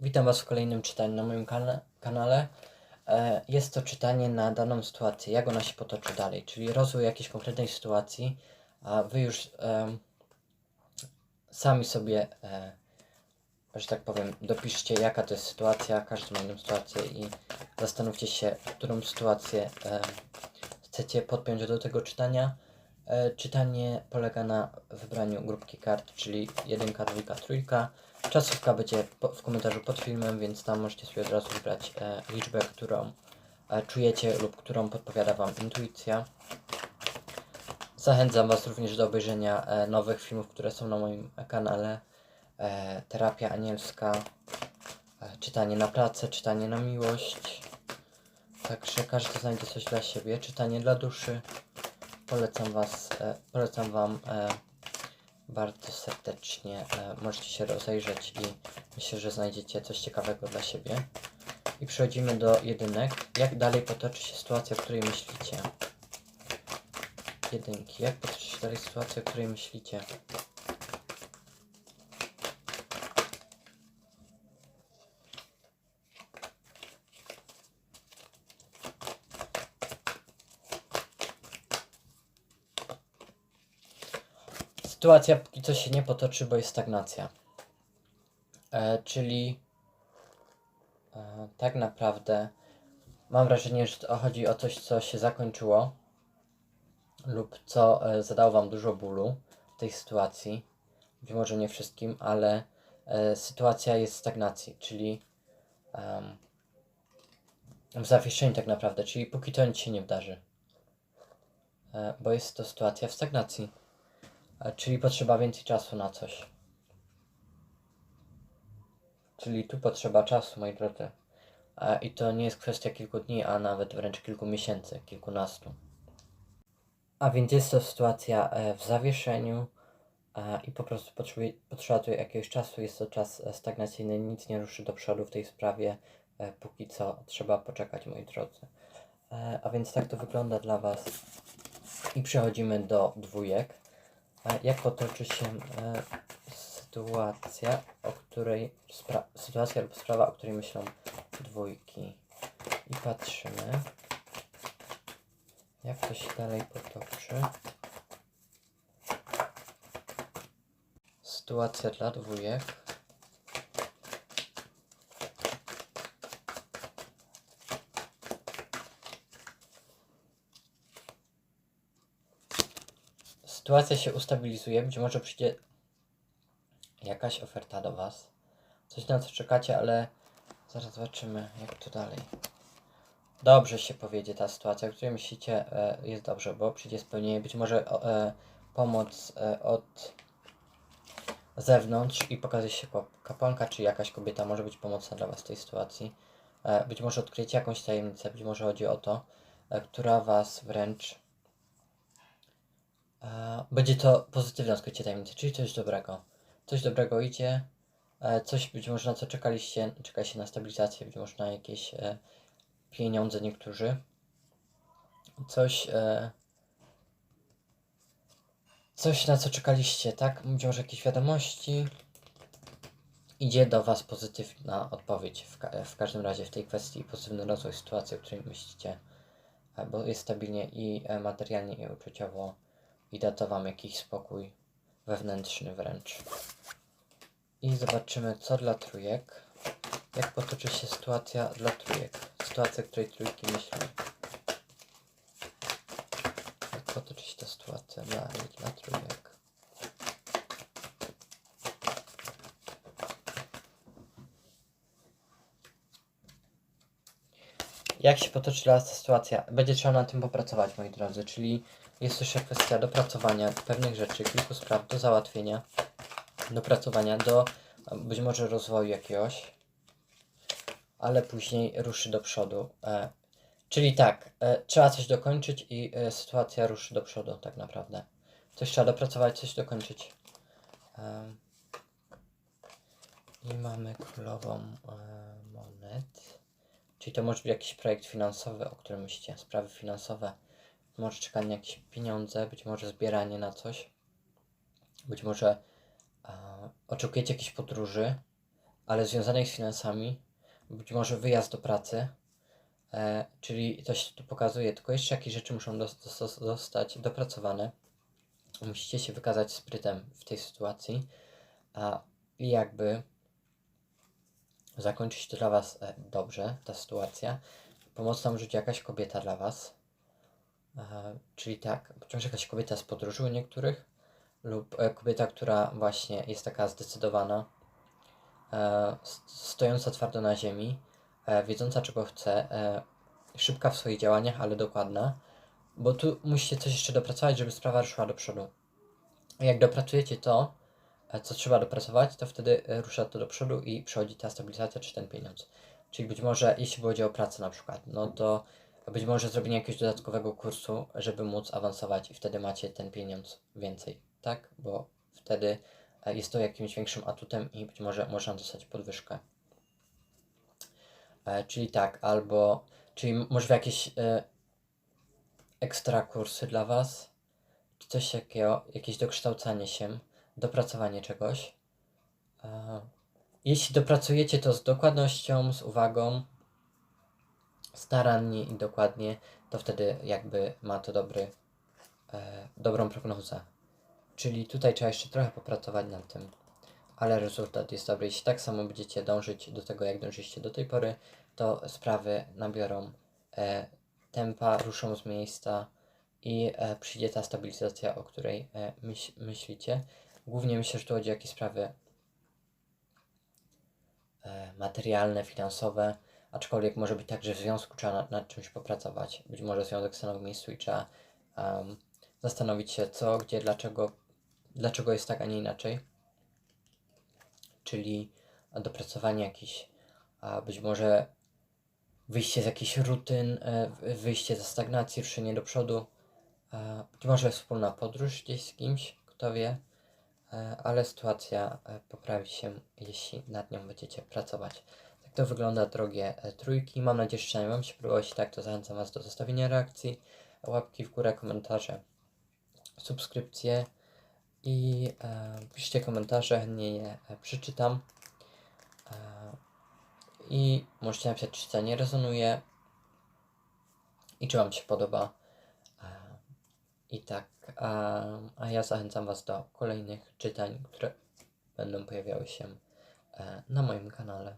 Witam Was w kolejnym czytaniu na moim kana- kanale. E, Jest to czytanie na daną sytuację, jak ona się potoczy dalej, czyli rozwój jakiejś konkretnej sytuacji, a Wy już em, sami sobie, e, że tak powiem, dopiszcie jaka to jest sytuacja, każdy ma inną sytuację i zastanówcie się, którą sytuację e, chcecie podpiąć do tego czytania. E, Czytanie polega na wybraniu grupki kart, czyli jedynka, dwójka, trójka. Czasówka będzie w komentarzu pod filmem, więc tam możecie sobie od razu wybrać e, liczbę, którą e, czujecie lub którą podpowiada Wam intuicja. Zachęcam Was również do obejrzenia e, nowych filmów, które są na moim kanale. E, terapia anielska, e, czytanie na pracę, czytanie na miłość. Także każdy znajdzie coś dla siebie. Czytanie dla duszy. Polecam Was, e, polecam Wam e, bardzo serdecznie. E, możecie się rozejrzeć i myślę, że znajdziecie coś ciekawego dla siebie. I przechodzimy do jedynek. Jak dalej potoczy się sytuacja, o której myślicie? Jedynki. Jak potoczy się dalej sytuacja, o której myślicie? Sytuacja póki co się nie potoczy, bo jest stagnacja. E, czyli e, tak naprawdę mam wrażenie, że to chodzi o coś, co się zakończyło lub co e, zadało Wam dużo bólu w tej sytuacji. Być może nie wszystkim, ale e, sytuacja jest stagnacji, czyli w zawieszeniu tak naprawdę, czyli póki to nic się nie wydarzy. E, bo jest to sytuacja w stagnacji. Czyli potrzeba więcej czasu na coś. Czyli tu potrzeba czasu, moi drodzy. I to nie jest kwestia kilku dni, a nawet wręcz kilku miesięcy, kilkunastu. A więc jest to sytuacja e, w zawieszeniu i po prostu potrzeba tu jakiegoś czasu. Jest to czas e, stagnacyjny, nic nie ruszy do przodu w tej sprawie. E, Póki co trzeba poczekać, moi drodzy. A więc tak to wygląda dla Was. I przechodzimy do dwójek. E, Jak potoczy się e, sytuacja, o której sytuacja lub sprawa, o której myślą dwójki. I patrzymy, jak to się dalej potoczy. Sytuacja dla dwójek. Sytuacja się ustabilizuje, być może przyjdzie jakaś oferta do Was. Coś na co czekacie, ale zaraz zobaczymy, jak to dalej. Dobrze się powiedzie ta sytuacja, o której myślicie e, jest dobrze, bo przyjdzie spełnienie, być może e, pomoc e, od zewnątrz i pokaże się kapłanka, czy jakaś kobieta może być pomocna dla Was w tej sytuacji. E, być może odkryjecie jakąś tajemnicę, być może chodzi o to, e, która Was wręcz Będzie to pozytywne odkrycie tajemnicy, czyli coś dobrego. Coś dobrego idzie, e, coś być może na co czekaliście, czeka się na stabilizację, być może na jakieś e, pieniądze niektórzy. Coś, e, coś na co czekaliście, tak? Być może jakieś wiadomości. Idzie do Was pozytywna odpowiedź w, ka- w każdym razie w tej kwestii, pozytywny rozwój sytuacji, o której myślicie, bo jest stabilnie i materialnie, i uczuciowo i da to Wam jakiś spokój wewnętrzny wręcz. I zobaczymy, co dla trójek. Jak potoczy się sytuacja dla trójek. Sytuacja, której trójki myślą. Jak potoczy się ta sytuacja dla, dla trójek. Jak się potoczy ta sytuacja? Będzie trzeba nad tym popracować, moi drodzy, czyli jest jeszcze kwestia dopracowania pewnych rzeczy, kilku spraw do załatwienia, dopracowania do być może rozwoju jakiegoś, ale później ruszy do przodu. E, czyli tak, e, trzeba coś dokończyć i e, sytuacja ruszy do przodu, tak naprawdę. Coś trzeba dopracować, coś dokończyć. E, I mamy królową e, monet. Czyli to może być jakiś projekt finansowy, o którym myślicie, sprawy finansowe. Może czekanie na jakieś pieniądze, być może zbieranie na coś. Być może e, oczekujecie jakiejś podróży, ale związanej z finansami, być może wyjazd do pracy, e, czyli się tu pokazuje, tylko jeszcze jakieś rzeczy muszą zostać dopracowane. Musicie się wykazać sprytem w tej sytuacji a, jakby zakończyć dla Was e, dobrze, ta sytuacja. Pomocna może być jakaś kobieta dla Was, e, czyli tak, być jakaś kobieta z podróży u niektórych, lub e, kobieta, która właśnie jest taka zdecydowana, stojąca twardo na ziemi, wiedząca czego chce, szybka w swoich działaniach, ale dokładna, bo tu musicie coś jeszcze dopracować, żeby sprawa ruszyła do przodu. Jak dopracujecie to, co trzeba dopracować, to wtedy e, rusza to do przodu i przychodzi ta stabilizacja czy ten pieniądz. Czyli być może, jeśli chodzi o pracę na przykład, no to być może zrobienie jakiegoś dodatkowego kursu, żeby móc awansować i wtedy macie ten pieniądz więcej, tak? Bo wtedy e, jest to jakimś większym atutem i być może można dostać podwyżkę. E, czyli tak, albo, czyli może jakieś e, ekstra kursy dla Was, czy coś takiego, jakieś dokształcanie się, dopracowanie czegoś. E, jeśli dopracujecie to z dokładnością, z uwagą, starannie i dokładnie, to wtedy jakby ma to dobry, e, dobrą prognozę. Czyli tutaj trzeba jeszcze trochę popracować nad tym, ale rezultat jest dobry. Jeśli tak samo będziecie dążyć do tego, jak dążyliście do tej pory, to sprawy nabiorą e, tempa, ruszą z miejsca i przyjdzie ta stabilizacja, o której myśl, myślicie. Głównie myślę, że tu chodzi o jakieś sprawy e, materialne, finansowe, aczkolwiek może być tak, że w związku trzeba nad, nad czymś popracować. Być może związek stanął w miejscu i trzeba em, zastanowić się co, gdzie, dlaczego, dlaczego jest tak, a nie inaczej. Czyli dopracowanie jakichś, a być może wyjście z jakichś rutyn, e, wyjście ze stagnacji, ruszenie do przodu. E, Być może wspólna podróż gdzieś z kimś, kto wie, ale sytuacja e, poprawi się, jeśli nad nią będziecie pracować. Tak to wygląda, drogie e, trójki. Mam nadzieję, że Wam się podobało. Jeśli tak, to zachęcam Was do zostawienia reakcji, łapki w górę, komentarze, subskrypcje i e, piszcie komentarze, chętnie je e, przeczytam. E, I możecie napisać, czy to nie rezonuje i czy Wam się podoba. E, I tak, a, a ja zachęcam Was do kolejnych czytań, które będą pojawiały się e, na moim kanale.